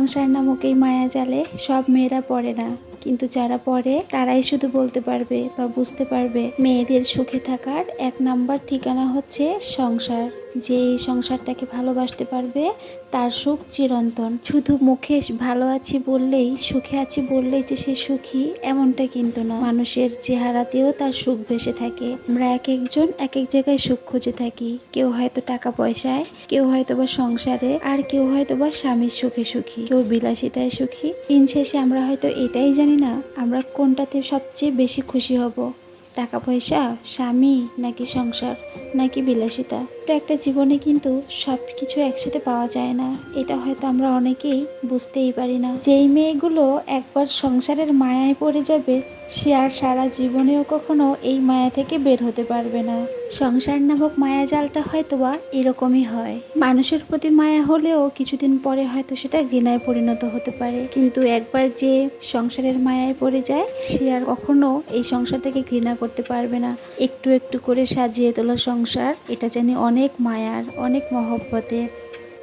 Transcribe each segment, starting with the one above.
সংসার নামক এই মায়া জালে সব মেয়েরা পড়ে না। কিন্তু যারা পড়ে, তারাই শুধু বলতে পারবে বা বুঝতে পারবে মেয়েদের সুখে থাকার এক নাম্বার ঠিকানা হচ্ছে সংসার। যে এই সংসারটাকে ভালোবাসতে পারবে, তার সুখ চিরন্তন। শুধু মুখে ভালো আছি বললেই, সুখে আছি বললেই যে সে সুখী, এমনটা কিন্তু না মানুষের চেহারাতেও তার সুখ ভেসে থাকে। আমরা এক একজন এক এক জায়গায় সুখ খুঁজে থাকি। কেউ হয়তো টাকা পয়সায়, কেউ হয়তো বা সংসারে, আর কেউ হয়তো বা স্বামীর সুখে সুখী। কেউ বিলাসিতায় সুখী। দিন শেষে আমরা হয়তো এটাই জানি না, আমরা কোনটাতে সবচেয়ে বেশি খুশি হব। টাকা পয়সা, স্বামী, নাকি সংসার, নাকি বিলাসিতা? একটা জীবনে কিন্তু সব কিছু একসাথে পাওয়া যায় না। এটা হয়তো আমরা অনেকেই বুঝতেই পারি না। যেই মেয়েগুলো একবার সংসারের মায়ায় পড়ে যাবে, সে আর সারা জীবনেও কখনো এই মায়া থেকে বের হতে পারবে না। সংসার নামক মায়াজালটা হয়তো বা এরকমই হয়। মানুষের প্রতি মায়া হলেও কিছুদিন পরে হয়তো সেটা ঘৃণায় পরিণত হতে পারে। কিন্তু একবার যে সংসারের মায়ায় পড়ে যায়, সে আর কখনো এই সংসারটাকে ঘৃণা করতে পারবে না। একটু একটু করে সাজিয়ে তোলা সংসার, এটা জানি অনেক মায়ার অনেক মহব্বতের।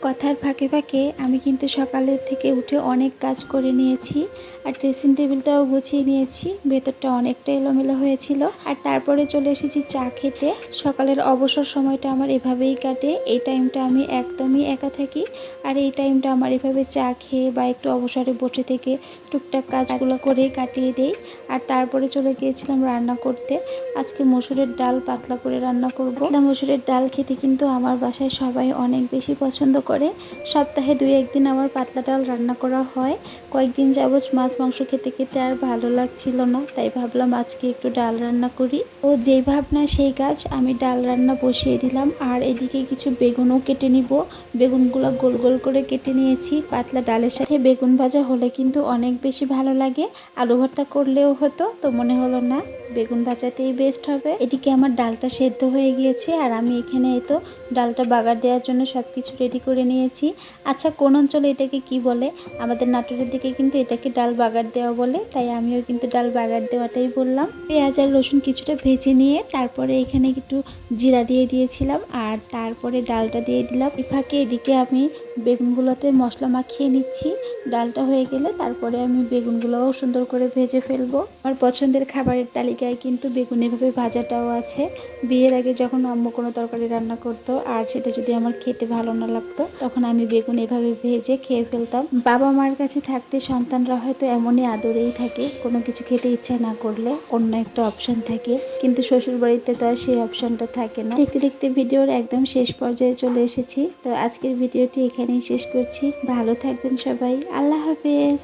কথার ফাঁকে ফাঁকে আমি কিন্তু সকালের থেকে উঠে অনেক কাজ করে নিয়েছি, আর ড্রেসিং টেবিলটাও গুছিয়ে নিয়েছি, ভেতরটা অনেকটা এলোমেলো হয়েছিল, আর তারপরে চলে এসেছি চা খেতে। সকালের অবসর সময়টা আমার এভাবেই কাটে, এই টাইমটা আমি একদমই একা থাকি, আর এই টাইমটা আমার এভাবে চা খেয়ে বা একটু অবসরে বসে থেকে টুকটাক কাজগুলো করে কাটিয়ে দেই, আর তারপরে চলে গিয়েছিলাম রান্না করতে। আজকে মসুরের ডাল পাতলা করে রান্না করব। মসুরের ডাল খেতে কিন্তু আমার বাসায় সবাই অনেক বেশি পছন্দ করে। সপ্তাহে দুই একদিন আমার পাতলা ডাল রান্না করা হয়। কয়েকদিন যাবৎ মাছ, মাংস খেতে খেতে আর ভালো লাগছিল না, তাই ভাবলাম আজকে একটু ডাল রান্না করি। ও যেই ভাবনা, সেই গাছ আমি ডাল রান্না বসিয়ে দিলাম। আর এদিকে কিছু বেগুনও কেটে নিব। বেগুনগুলো গোল গোল করে কেটে নিয়েছি। পাতলা ডালের সাথে বেগুন ভাজা হলে কিন্তু অনেক বেশি ভালো লাগে। আলু ভর্তা করলেও হতো, তো মনে হলো না। বেগুন ভাজাতেই বেস্ট হবে। এদিকে আমার ডালটা সেদ্ধ হয়ে গিয়েছে আর আমি এখানে তো ডালটা বাগার দেওয়ার জন্য সব কিছু রেডি করে নিয়েছি। আচ্ছা কোন অঞ্চলে এটাকে কি বলে? আমাদের নাটোরের দিকে কিন্তু এটাকে ডাল বাগার দেওয়া বলে, তাই আমিও কিন্তু ডাল বাগার দেওয়াটাই বললাম। পেঁয়াজ আর রসুন কিছুটা ভেজে নিয়ে তারপরে এখানে একটু জিরা দিয়ে দিয়েছিলাম আর তারপরে ডালটা দিয়ে দিলাম। ফাঁকে এদিকে আমি বেগুনগুলোতে মশলা মাখিয়ে নিচ্ছি। ডালটা হয়ে গেলে তারপরে আমি বেগুনগুলোও সুন্দর করে ভেজে ফেলব। আমার পছন্দের খাবারের তালিকায় কিন্তু বেগুন এভাবে ভাজাটাও আছে। বিয়ের আগে যখন আম্মু কোনো তরকারি রান্না করতো আর সেটা যদি আমার খেতে ভালো না লাগতো, তখন আমি বেগুন এভাবে ভেজে খেয়ে ফেলতাম। বাবা মার কাছে থাকতে সন্তানরা হয়তো এমনই আদরেই থাকে, কোনো কিছু খেতে ইচ্ছা না করলে অন্য একটা অপশন থাকে। কিন্তু শ্বশুর বাড়িতে তো আর সেই অপশনটা থাকে না। দেখতে দেখতে ভিডিওর একদম শেষ পর্যায়ে চলে এসেছি। তো আজকের ভিডিওটি এখানেই শেষ করছি। ভালো থাকবেন সবাই। আল্লাহ হাফেজ।